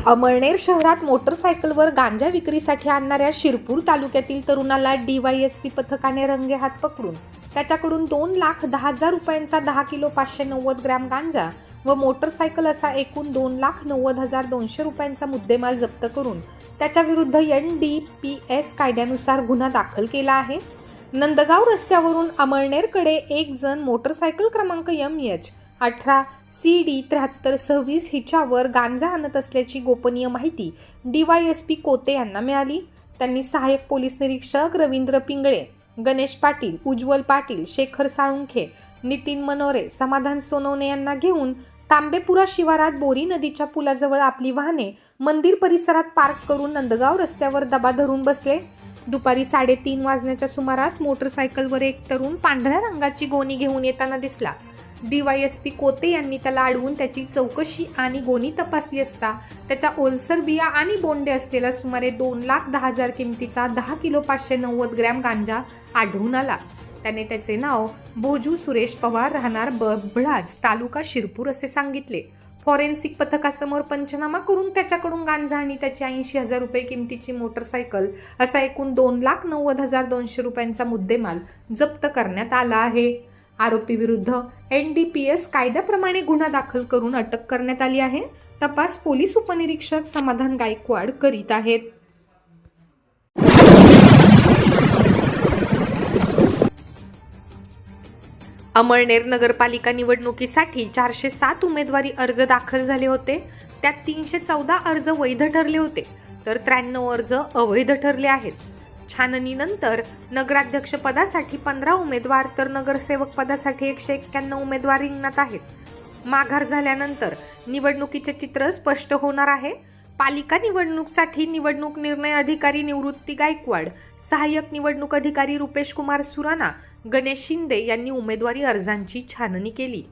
अमळनेर शहरात मोटरसायकलवर गांजा विक्रीसाठी आणणाऱ्या शिरपूर तालुक्यातील तरुणाला डीवायएसपी पथकाने रंगेहात पकडून त्याच्याकडून दोन लाख दहा हजार रुपयांचा दहा किलो पाचशे नव्वद ग्रॅम गांजा व मोटरसायकल असा एकूण दोन लाख नव्वद हजार दोनशे रुपयांचा मुद्देमाल जप्त करून त्याच्या विरुद्ध एन डी पी एस कायद्यानुसार गुन्हा दाखल केला आहे. नंदगाव रस्त्यावरून अमळनेरकडे एक जण मोटरसायकल क्रमांक यम एच अठरा सी डी त्र्याहत्तर सव्वीस हिच्यावर गांजा आणत असल्याची गोपनीय माहिती डीवायएसपी कोते यांना मिळाली. त्यांनी सहाय्यक पोलीस निरीक्षक रवींद्र पिंगळे गणेश पाटील उज्ज्वल पाटील शेखर साळुंखे नितीन मनोरे समाधान सोनवणे यांना घेऊन तांबेपुरा शिवारात बोरी नदीच्या पुलाजवळ आपली वाहने मंदिर परिसरात पार्क करून नंदगाव रस्त्यावर दबा धरून बसले. दुपारी साडेतीन वाजण्याच्या सुमारास मोटरसायकलवर एक तरुण पांढऱ्या रंगाची गोणी घेऊन येताना दिसला. डीवायएसपी कोते यांनी त्याला अडवून त्याची चौकशी आणि गोणी तपासली असता त्याच्या ओलसर बिया आणि बोंडे असलेला सुमारे दोन लाख दहा हजार किमतीचा दहा किलो पाचशे नव्वद ग्रॅम गांजा आढळून आला. त्याने त्याचे नाव भोजू सुरेश पवार राहणार बबळाज तालुका शिरपूर असे सांगितले. फॉरेन्सिक पथकासमोर पंचनामा करून त्याच्याकडून गांजा आणि त्याची ऐंशी हजार रुपये किमतीची मोटरसायकल असा एकूण दोन लाख नव्वद हजार दोनशे रुपयांचा मुद्देमाल जप्त करण्यात आला आहे. आरोपी विरुद्ध एन डी पी एस कायद्याप्रमाणे गुन्हा दाखल करून अटक करण्यात आली आहे. तपास पोलीस उपनिरीक्षक समाधान गायकवाड करीत आहेत. अमळनेर नगरपालिका निवडणुकीसाठी चारशे सात उमेदवारी अर्ज दाखल झाले होते. त्यात तीनशे चौदा अर्ज वैध ठरले होते. तर त्र्याण्णव अर्ज अवैध ठरले आहेत. छाननीनंतर नगराध्यक्षपदासाठी पंधरा उमेदवार तर नगरसेवक पदासाठी एकशे एक्क्याण्णव उमेदवार रिंगणात आहेत. माघार झाल्यानंतर निवडणुकीचे चित्र स्पष्ट होणार आहे. पालिका निवडणूकसाठी निवडणूक निर्णय अधिकारी निवृत्ती गायकवाड सहाय्यक निवडणूक अधिकारी रुपेश कुमार सुराणा गणेश शिंदे यांनी उमेदवारी अर्जांची छाननी केली.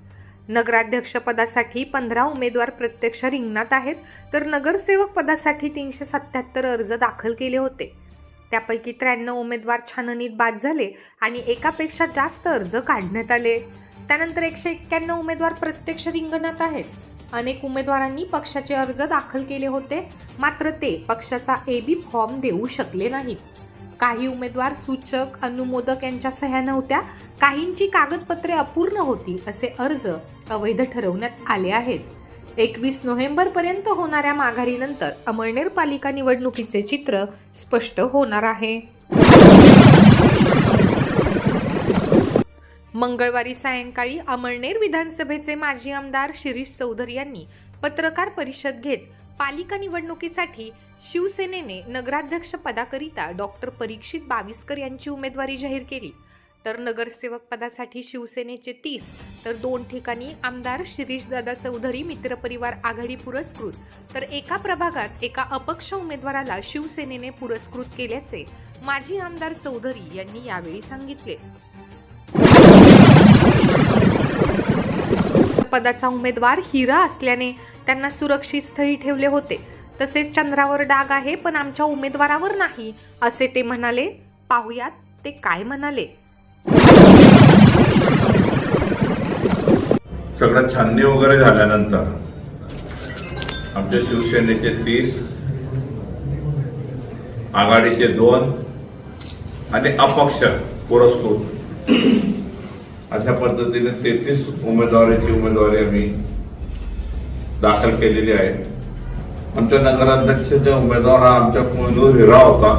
नगराध्यक्षपदासाठी पंधरा उमेदवार प्रत्यक्ष रिंगणात आहेत तर नगरसेवक पदासाठी तीनशे सत्याहत्तर अर्ज दाखल केले होते. त्यापैकी त्र्याण्णव उमेदवार छाननीत बाद झाले आणि एकापेक्षा जास्त अर्ज काढण्यात आले. त्यानंतर एकशे एक्क्याण्णव उमेदवार प्रत्यक्ष रिंगणात आहेत. अनेक उमेदवारांनी पक्षाचे अर्ज दाखल केले होते मात्र ते पक्षाचा ए बी फॉर्म देऊ शकले नाहीत. काही उमेदवार सूचक अनुमोदक यांच्या सह्या नव्हत्या काहींची कागदपत्रे अपूर्ण होती असे अर्ज अवैध ठरवण्यात आले आहेत. एकवीस नोव्हेंबरपर्यंत होणाऱ्या माघारीनंतर अमळनेर पालिका निवडणुकीचे चित्र स्पष्ट होणार आहे. मंगळवारी सायंकाळी अमळनेर विधानसभेचे माजी आमदार शिरीष चौधरी यांनी पत्रकार परिषद घेत पालिका निवडणुकीसाठी शिवसेनेने नगराध्यक्ष पदाकरिता डॉक्टर परीक्षित बाविस्कर यांची उमेदवारी जाहीर केली. तर नगरसेवक पदासाठी शिवसेनेचे तीस तर दोन ठिकाणी आमदार शिरीषदादा चौधरी मित्रपरिवार आघाडी पुरस्कृत. तर एका प्रभागात एका अपक्ष उमेदवाराला शिवसेनेने पुरस्कृत केल्याचे माजी आमदार चौधरी यांनी यावेळी सांगितले. पदाचा उमेदवार हिरा असल्याने त्यांना सुरक्षित स्थळी ठेवले होते. तसेच चंद्रावर डाग आहे पण आमच्या उमेदवारावर नाही असे ते म्हणाले. पाहुयात ते काय म्हणाले. सगळं छाननी वगैरे झाल्यानंतर आमच्या शिवसेनेचे तीस आघाडीचे दोन आणि अपक्ष पुरस्कृत. अशा पद्धतीने तेहतीस उमेदवाराची उमेदवारी आम्ही दाखल केलेली आहे. आमच्या नगराध्यक्षाचा उमेदवार हा आमच्या कुंदूर हिरा होता.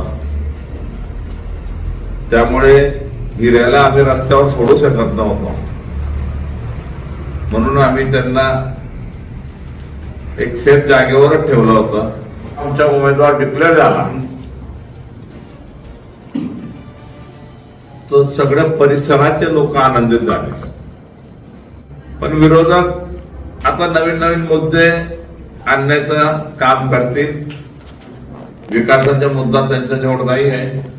त्यामुळे हिऱ्याला आम्ही रस्त्यावर सोडू शकत नव्हतो. म्हणून आम्ही त्यांना एक सेफ जागेवरच ठेवलं होतं. आमचा उमेदवार डिक्लेअर झाला. तो सगळ्या परिसराचे लोक आनंदित झाले. पण विरोधक आता नवीन नवीन मुद्दे आणण्याचं काम करतील. विकासाचा मुद्दा त्यांच्याजवळ नाही आहे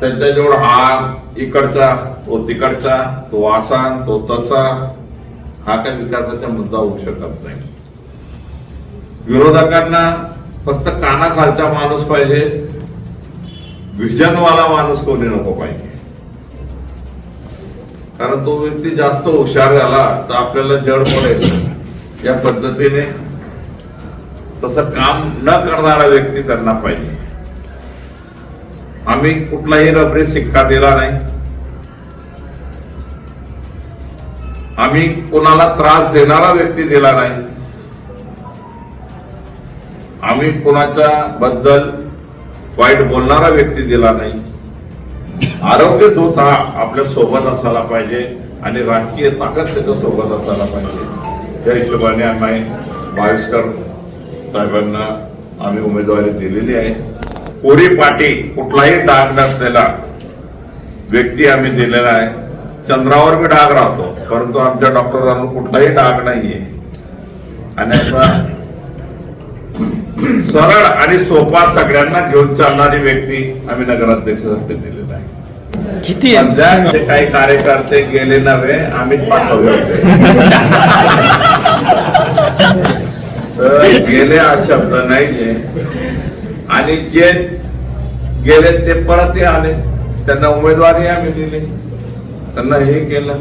त्यांच्याजवळ हा इकडचा तो तिकडचा तो असा तो तसा हा काही विकासाचा मुद्दा होऊ शकत नाही. विरोधकांना फक्त कानाखालचा माणूस पाहिजे विजनवाला माणूस कोणी नको पाहिजे. कारण तो व्यक्ती जास्त हुशार झाला तर आपल्याला जड पडेल या पद्धतीने. तसं काम न करणारा व्यक्ती त्यांना पाहिजे. आम्ही कुठलाही रबरी सिक्का दिला नाही. आम्ही कोणाला त्रास देणारा व्यक्ती दिला नाही. आम्ही कोणाच्या बद्दल वाईट बोलणारा व्यक्ती दिला नाही. आरोग्य दूत हा आपल्यासोबत असायला पाहिजे आणि राजकीय ताकद त्याच्या सोबत असायला पाहिजे. त्या हिशोबाने आम्ही बाविस्कर साहेबांना आम्ही उमेदवारी दिलेली आहे. कोरी पाटी कुठलाही डाग नसलेला व्यक्ती आम्ही दिलेला आहे. चंद्रावर बी डाग राहतो परंतु आमच्या डॉक्टरांना कुठलाही डाग नाहीये. आणि सरळ आणि सोपा सगळ्यांना घेऊन चालणारी व्यक्ती आम्ही नगराध्यक्षासाठी दिलेला आहे. किती काही कार्यकर्ते गेले नव्हे आम्हीच पाठवले गेले हा शब्द नाहीये. आणि जे गेले ते परत आले. त्यांना उमेदवारी आम्ही दिली. त्यांना हे केलं.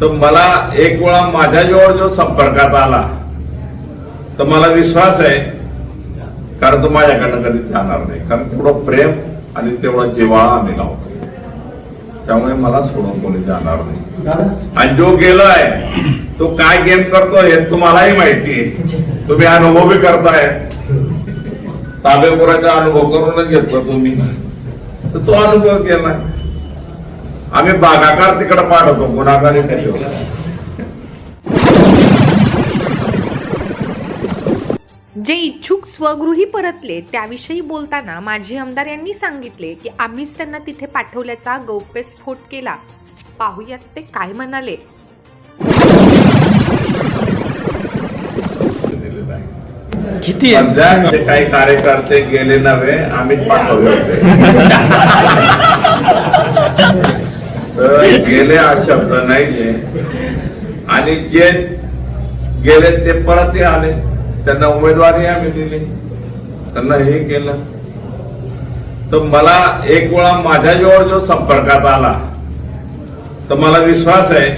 तर मला एक वेळा माझ्याजवळ जो संपर्कात आला तर मला विश्वास आहे कारण तो माझ्याकडनं कधी जाणार नाही. कारण तेवढं प्रेम आणि तेवढा जिव्हाळा आम्ही लावतो. त्यामुळे मला सोडून कोणी जाणार नाही. आणि जो गेलाय तो काय गेम करतोय हे तुम्हालाही माहिती आहे. तुम्ही अनुभव करताय. ताबेपुराचा अनुभव करूनच घेतला तुम्ही. तर तो अनुभव केला. आम्ही बागाकार तिकडे पाठवतो गुणाकार तरी हो. जे इच्छुक स्वगृही परतले त्याविषयी बोलताना माजी आमदार यांनी सांगितले की आम्हीच त्यांना तिथे पाठवल्याचा गौप्यस्फोट केला. पाहुयात ते काय म्हणाले. किती सध्या काही कार्यकर्ते गेले नव्हे आम्ही पाठवले होते. तर गेले हा शब्द नाहीये आणि जे गेले ते परत हे आले. त्यांना उमेदवारी आम्ही दिली. त्यांना हे केलं. तर मला एक वेळा माझ्याजवळ जो संपर्कात आला तर मला विश्वास आहे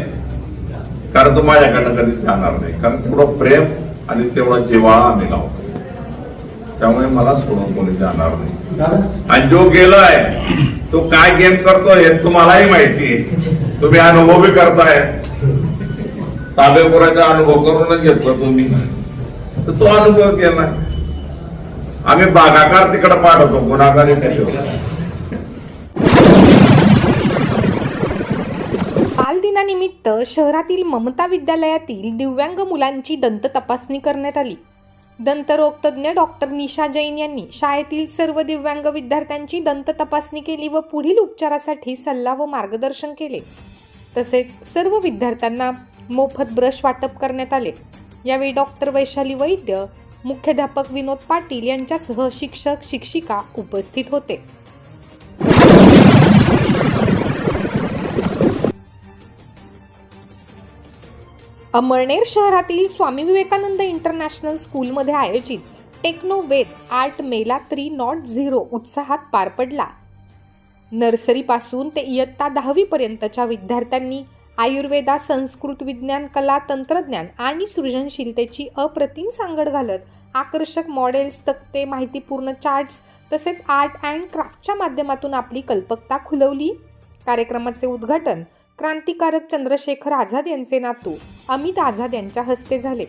कारण तो माझ्याकडनं कधी जाणार नाही. कारण थोडं प्रेम आणि तेवढा जिव्हाळा आम्ही लावतो. त्यामुळे मला सोडून कोणी जाणार नाही. आणि जो गेलाय तो काय गेम करतोय हे तुम्हालाही माहिती आहे. तुम्ही अनुभव बी करताय. ताबेपुराचा अनुभव करूनच घेतला तुम्ही. तर तो अनुभव केलाय आम्ही बागाकार तिकडे पाठवतो गुन्हागारी दिनानिमित्त शहरातील ममता विद्यालयातील दिव्यांग मुलांची दंत तपासणी करण्यात आली. दंतरोगतज्ञ डॉक्टर निशा जैन यांनी शाळेतील सर्व दिव्यांग विद्यार्थ्यांची दंत तपासणी केली व पुढील उपचारासाठी सल्ला व मार्गदर्शन केले. तसेच सर्व विद्यार्थ्यांना मोफत ब्रश वाटप करण्यात आले. यावेळी डॉक्टर वैशाली वैद्य मुख्याध्यापक विनोद पाटील यांच्यासह शिक्षक शिक्षिका उपस्थित होते. अमळनेर शहरातील स्वामी विवेकानंद इंटरनॅशनल स्कूलमध्ये आयोजित techno Veda art mela three nought zero उत्साहात पार पडला. नर्सरीपासून ते इयत्ता दहावीपर्यंतच्या विद्यार्थ्यांनी आयुर्वेदा संस्कृत विज्ञान कला तंत्रज्ञान आणि सृजनशीलतेची अप्रतिम सांगड घालत आकर्षक मॉडेल्स तक्ते माहितीपूर्ण चार्ट्स तसेच आर्ट अँड क्राफ्टच्या माध्यमातून आपली कल्पकता खुलवली. कार्यक्रमाचे उद्घाटन क्रांतिकारक चंद्रशेखर आझाद यांचे नातू अमित आझाद यांच्या हस्ते झाले.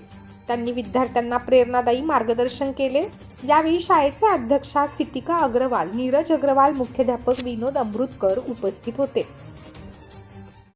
त्यांनी विद्यार्थ्यांना प्रेरणादायी मार्गदर्शन केले. यावेळी शाळेचे अध्यक्षा सितिका अग्रवाल नीरज अग्रवाल मुख्याध्यापक विनोद अमृतकर उपस्थित होते.